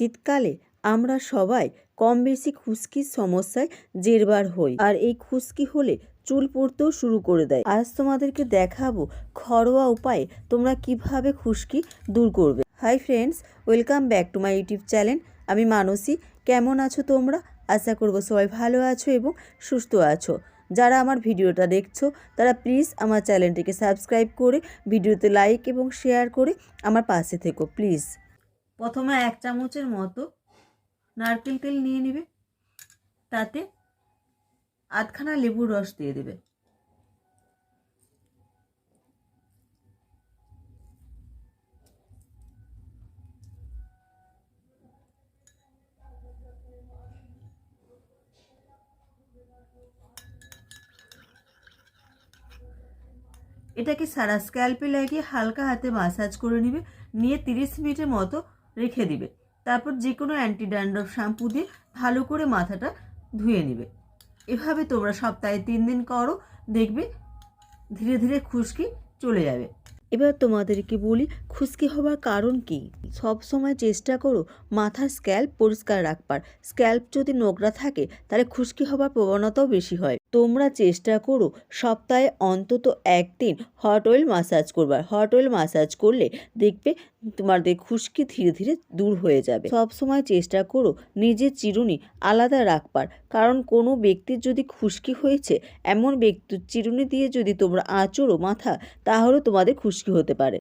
শীতকালে আমরা সবাই কম বেশি খুশকির সমস্যায় জেরবার হই আর এই খুশকি হলে চুল পড়তেও শুরু করে দেয়। আজ তোমাদেরকে দেখাবো ঘরোয়া উপায়ে তোমরা কীভাবে খুশকি দূর করবে। Hi friends welcome back to my YouTube channel আমি মানসী। কেমন আছো তোমরা? আশা করব সবাই ভালো আছো এবং সুস্থ আছো। যারা আমার ভিডিওটা দেখছ, তারা প্লিজ আমার চ্যানেলটিকে সাবস্ক্রাইব করে ভিডিওতে লাইক এবং শেয়ার করে আমার পাশে থেকো প্লিজ প্রথমে এক চামচের মতো নারকেল তেল নিয়ে নেবে, তাতে আধখানা লেবুর রস দিয়ে দেবে। এটাকে সারা স্ক্যাল্পে লাগিয়ে হালকা হাতে মাসাজ করে নিবে, নিয়ে তিরিশ মিনিটের মতো রেখে দিবে। তারপর যে কোনো অ্যান্টি ড্যান্ড্রফ শ্যাম্পু দিয়ে ভালো করে মাথাটা ধুয়ে নিবে। এভাবে তোমরা সপ্তাহে তিন দিন করো, দেখবে ধীরে ধীরে খুশকি চলে যাবে। এবার তোমাদেরকে বলি, খুশকি হওয়ার কারণ কি? সব সময় চেষ্টা করো মাথার স্ক্যাল্প পরিষ্কার রাখবার। স্ক্যাল্প যদি নোংরা থাকে, তাহলে খুশকি হওয়ার প্রবণতাও বেশি হয়। তোমরা চেষ্টা করো সপ্তাহে অন্তত একদিন হট অয়েল মাসাজ করবার। হট অয়েল মাসাজ করলে দেখবে তোমাদের খুশকি ধীরে ধীরে দূর হয়ে যাবে। সব সময় চেষ্টা করো নিজের চিরুনি আলাদা রাখবার। কারণ কোনো ব্যক্তির যদি খুশকি হয়েছে, এমন ব্যক্তির চিরুনি দিয়ে যদি তোমরা আঁচড়ো মাথা, তাহলে তোমাদের খুশকি হতে পারে।